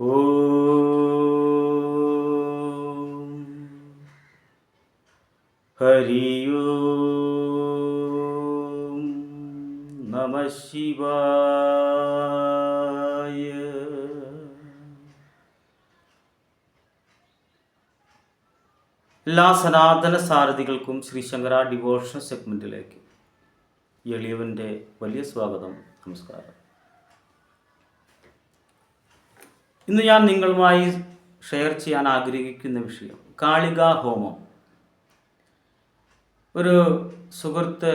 ഓം നമ ശിവായ എല്ലാ സനാതന സാരഥികൾക്കും ശ്രീ ശങ്കര ഡിവോഷൻ സെഗ്മെന്റിലേക്ക് എളിയവന്റെ വലിയ സ്വാഗതം നമസ്കാരം. ഇന്ന് ഞാൻ നിങ്ങളുമായി ഷെയർ ചെയ്യാൻ ആഗ്രഹിക്കുന്ന വിഷയം കാളിക ഹോമം. ഒരു സുഹൃത്ത്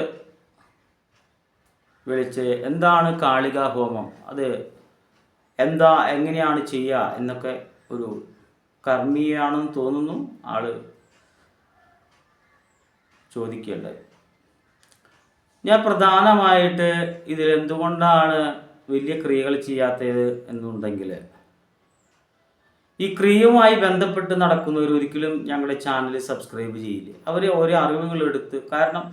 വിളിച്ച് എന്താണ് കാളിക ഹോമം? അത് എന്താ എങ്ങനെയാണ് ചെയ്യുക എന്നൊക്കെ ഒരു കർമ്മീയാണെന്ന് തോന്നുന്നു ആൾ ചോദിക്കേണ്ടത്. ഞാൻ പ്രധാനമായിട്ട് ഇതിൽ എന്തുകൊണ്ടാണ് വലിയ ക്രിയകൾ ചെയ്യാത്തത് എന്നുണ്ടെങ്കിൽ ഈ ക്രിയയുമായി ബന്ധപ്പെട്ട് നടക്കുന്നവർ ഒരിക്കലും ഞങ്ങളുടെ ചാനൽ സബ്സ്ക്രൈബ് ചെയ്യില്ല. അവർ ഓരോ അറിവുകൾ എടുത്ത് കാരണം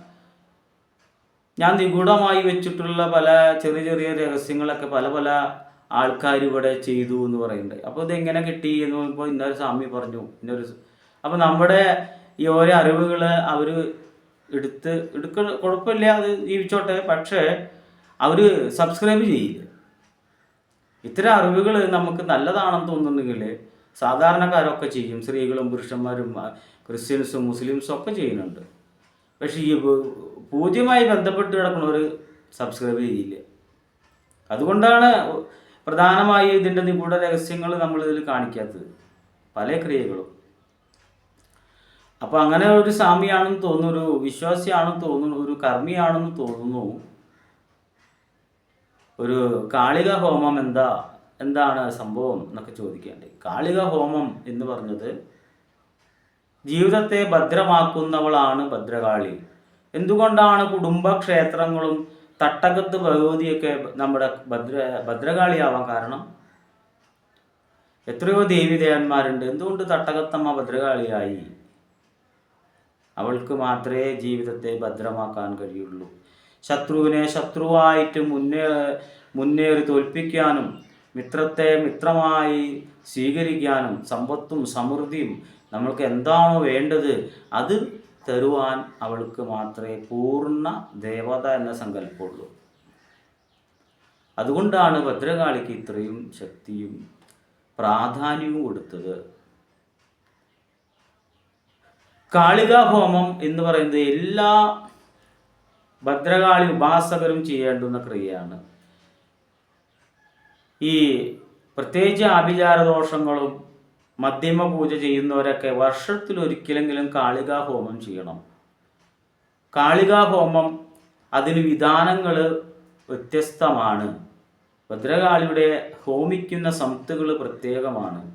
ഞാൻ നിഗൂഢമായി വെച്ചിട്ടുള്ള പല ചെറിയ ചെറിയ രഹസ്യങ്ങളൊക്കെ പല പല ആൾക്കാർ ഇവിടെ ചെയ്തു എന്ന് പറയുന്നുണ്ട് അപ്പോൾ ഇത് എങ്ങനെ കിട്ടി എന്ന് പറയുമ്പോൾ ഇന്നൊരു സ്വാമി പറഞ്ഞു. ഇന്നൊരു അപ്പോൾ നമ്മുടെ ഈ ഓരോ അറിവുകൾ അവർ എടുത്ത് എടുക്ക കുഴപ്പമില്ല അത് ജീവിച്ചോട്ടെ. പക്ഷേ അവർ സബ്സ്ക്രൈബ് ചെയ്യില്ല. ഇത്തരം അറിവുകൾ നമുക്ക് നല്ലതാണെന്ന് തോന്നുന്നുണ്ടെങ്കിൽ സാധാരണക്കാരൊക്കെ ചെയ്യും. സ്ത്രീകളും പുരുഷന്മാരും ക്രിസ്ത്യൻസും മുസ്ലിംസും ഒക്കെ ചെയ്യുന്നുണ്ട്. പക്ഷേ ഈ പൂജ്യമായി ബന്ധപ്പെട്ട് കിടക്കുന്നവർ സബ്സ്ക്രൈബ് ചെയ്യില്ല. അതുകൊണ്ടാണ് പ്രധാനമായും ഇതിന്റെ നിഗൂഢ രഹസ്യങ്ങൾ നമ്മളിതിൽ കാണിക്കാത്തത്. പല ക്രിയകളും. അപ്പോൾ അങ്ങനെ ഒരു സ്വാമിയാണെന്ന് തോന്നുന്നു ഒരു വിശ്വാസിയാണെന്ന് തോന്നുന്നു ഒരു കർമ്മിയാണെന്ന് തോന്നുന്നു. ഒരു കാളിക ഹോമം എന്താ? എന്താണ് സംഭവം എന്നൊക്കെ ചോദിക്കേണ്ടത് കാളിക ഹോമം എന്ന് പറഞ്ഞത് ജീവിതത്തെ ഭദ്രമാക്കുന്നവളാണ് ഭദ്രകാളി. എന്തുകൊണ്ടാണ് കുടുംബക്ഷേത്രങ്ങളും തട്ടകത്ത് ഭഗവതിയൊക്കെ നമ്മുടെ ഭദ്ര ഭദ്രകാളിയാവാൻ കാരണം? എത്രയോ ദേവിദേവന്മാരുണ്ട് എന്തുകൊണ്ട് തട്ടകത്തമ്മ ഭദ്രകാളിയായി? അവൾക്ക് മാത്രമേ ജീവിതത്തെ ഭദ്രമാക്കാൻ കഴിയുള്ളൂ. ശത്രുവിനെ ശത്രുവായിട്ട് മുന്നേ മുന്നേറി തോൽപ്പിക്കാനും മിത്രത്തെ മിത്രമായി സ്വീകരിക്കാനും സമ്പത്തും സമൃദ്ധിയും നമ്മൾക്ക് എന്താണോ വേണ്ടത് അത് തരുവാൻ അവൾക്ക് മാത്രമേ പൂർണ ദേവത എന്ന സങ്കല്പമുള്ളൂ. അതുകൊണ്ടാണ് ഭദ്രകാളിക്ക് ഇത്രയും ശക്തിയും പ്രാധാന്യവും കൊടുത്തത്. കാളികാ ഹോമം എന്ന് പറയുന്നത് എല്ലാ ഭദ്രകാളി ഉപാസകരും ചെയ്യേണ്ടുന്ന ക്രിയയാണ്. ഈ പ്രത്യേകിച്ച് ആഭിചാര ദോഷങ്ങളും മധ്യമ പൂജ ചെയ്യുന്നവരൊക്കെ വർഷത്തിൽ ഒരിക്കലെങ്കിലും കാളികാ ഹോമം ചെയ്യണം. കാളികാ ഹോമം അതിന് വിധാനങ്ങൾ വ്യത്യസ്തമാണ്. ഭദ്രകാളിയുടെ ഹോമിക്കുന്ന സംത്തുകൾ പ്രത്യേകമാണ്.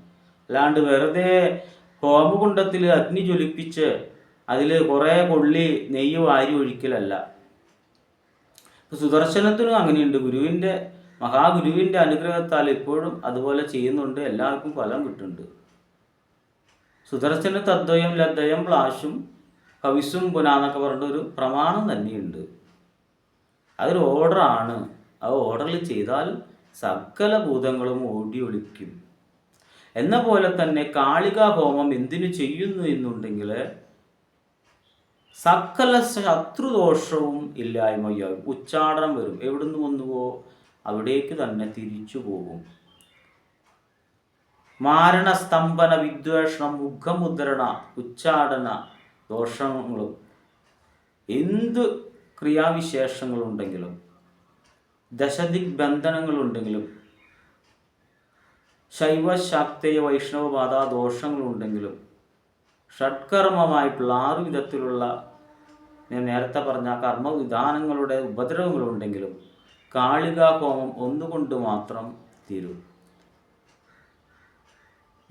അല്ലാണ്ട് വെറുതെ ഹോമകുണ്ടത്തിൽ അഗ്നി ജ്വലിപ്പിച്ച് അതിൽ കുറേ കൊള്ളി നെയ്യ് വാരി ഒഴിക്കലല്ല. സുദർശനത്തിനും അങ്ങനെയുണ്ട്. ഗുരുവിന്റെ മഹാഗുരുവിന്റെ അനുഗ്രഹത്താൽ ഇപ്പോഴും അതുപോലെ ചെയ്യുന്നുണ്ട്. എല്ലാവർക്കും ഫലം കിട്ടുന്നുണ്ട്. സുദർശന തദ്വയം ലദ്വയം പ്ലാശും കവിസും പുനാന്നൊക്കെ പറഞ്ഞ ഒരു പ്രമാണം തന്നെയുണ്ട്. അതൊരു ഓർഡറാണ് ആ ഓർഡറിൽ ചെയ്താൽ സകല ഭൂതങ്ങളും ഓടി ഒളിക്കും. എന്ന പോലെ തന്നെ കാളികാ ഹോമം എന്തിനു ചെയ്യുന്നു എന്നുണ്ടെങ്കിൽ സകല ശത്രുദോഷവും ഇല്ലായ്മയാകും ഉച്ചാടനം വരും. എവിടുന്ന് വന്നുവോ? അവിടേക്ക് തന്നെ തിരിച്ചു പോകും. മാരണ സ്തംഭന വിദ്വേഷണം മുഖമുദ്രണ ഉച്ചാടന ദോഷങ്ങളും എന്ത് ക്രിയാവിശേഷങ്ങളുണ്ടെങ്കിലും ദശദിഗ് ബന്ധനങ്ങളുണ്ടെങ്കിലും ശൈവ ശാക്തേയ വൈഷ്ണവ ബാധാ ദോഷങ്ങളുണ്ടെങ്കിലും ഷഡ്കർമ്മമായിട്ടുള്ള ആറ് വിധത്തിലുള്ള ഞാൻ നേരത്തെ പറഞ്ഞ കർമ്മവിധാനങ്ങളുടെ ഉപദ്രവങ്ങളുണ്ടെങ്കിലും കാളികാ ഹോമം ഒന്നുകൊണ്ട് മാത്രം തീരും.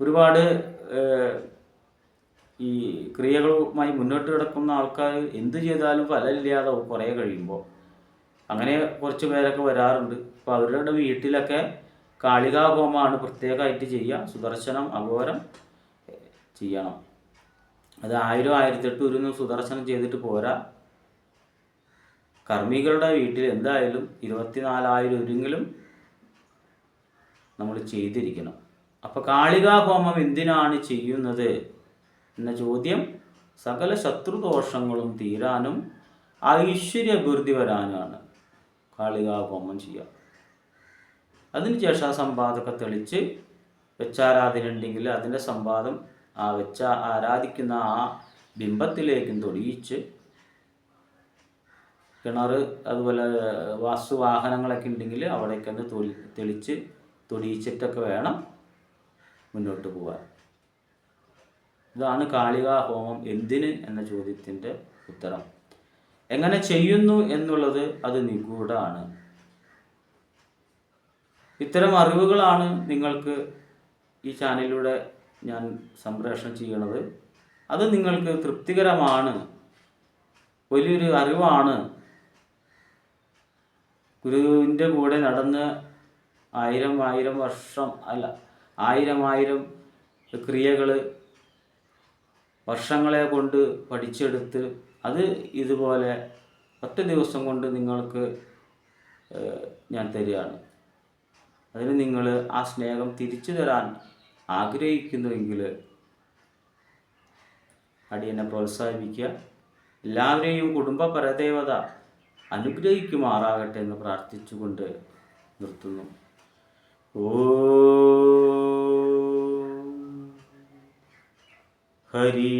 ഒരുപാട് ഈ ക്രിയകളുമായി മുന്നോട്ട് കിടക്കുന്ന ആൾക്കാർ എന്ത് ചെയ്താലും ഫലമില്ലാതെ കുറേ കഴിയുമ്പോൾ. അങ്ങനെ കുറച്ച് പേരൊക്കെ വരാറുണ്ട്. അപ്പോൾ അവരുടെ വീട്ടിലൊക്കെ കാളികാ ഹോമമാണ് പ്രത്യേകമായിട്ട് ചെയ്യുക. സുദർശനം അഘോരം ചെയ്യണം. അത് ആയിരം ആയിരത്തെട്ട് ഒരു സുദർശനം ചെയ്തിട്ട് പോരാ. കർമ്മികളുടെ വീട്ടിൽ എന്തായാലും ഇരുപത്തിനാലായിരം ഒരുങ്കിലും നമ്മൾ ചെയ്തിരിക്കണം. അപ്പോൾ കാളികാ ഹോമം എന്തിനാണ് ചെയ്യുന്നത് എന്ന ചോദ്യം സകല ശത്രുദോഷങ്ങളും തീരാനും ഐശ്വര്യഭിവൃദ്ധി വരാനാണ് കാളികാ ഹോമം ചെയ്യുക അതിനുശേഷം ആ സമ്പാദമൊക്കെ തെളിച്ച് വെച്ചാരാധന ഉണ്ടെങ്കിൽ അതിന്റെ സമ്പാദം ആ വെച്ച ആരാധിക്കുന്ന ആ ബിംബത്തിലേക്കും തൊടിയിച്ച് കിണർ അതുപോലെ വാസ്തുവാഹനങ്ങളൊക്കെ ഉണ്ടെങ്കിൽ അവിടേക്ക് തന്നെ തൊളി തെളിച്ച് തൊടിയിച്ചിട്ടൊക്കെ വേണം മുന്നോട്ട് പോകാൻ ഇതാണ് കാളിക ഹോമം എന്തിന് എന്ന ചോദ്യത്തിന്റെ ഉത്തരം. എങ്ങനെ ചെയ്യുന്നു എന്നുള്ളത് അത് നിഗൂഢമാണ് ഇത്തരം അറിവുകളാണ് നിങ്ങൾക്ക് ഈ ചാനലിലൂടെ ഞാൻ സംപ്രേഷണം ചെയ്യണത്. അത് നിങ്ങൾക്ക് തൃപ്തികരമാണ്. വലിയൊരു അറിവാണ്. ഗുരുവിന്റെ കൂടെ നടന്ന് ആയിരം ആയിരം വർഷം അല്ല ആയിരം ആയിരം ക്രിയകൾ വർഷങ്ങളെ കൊണ്ട് പഠിച്ചെടുത്ത് അത് ഇതുപോലെ ഒറ്റ ദിവസം കൊണ്ട് നിങ്ങൾക്ക് ഞാൻ തരികയാണ്. അതിന് നിങ്ങൾ ആ സ്നേഹം തിരിച്ചു തരാൻ ആഗ്രഹിക്കുന്നുവെങ്കിൽ അടിയനെ പ്രോത്സാഹിപ്പിക്കുക. എല്ലാവരെയും കുടുംബ പരദേവത അനുഗ്രഹിക്കുമാറാകട്ടെ എന്ന് പ്രാർത്ഥിച്ചുകൊണ്ട് നിർത്തുന്നു. ഓ ഹരി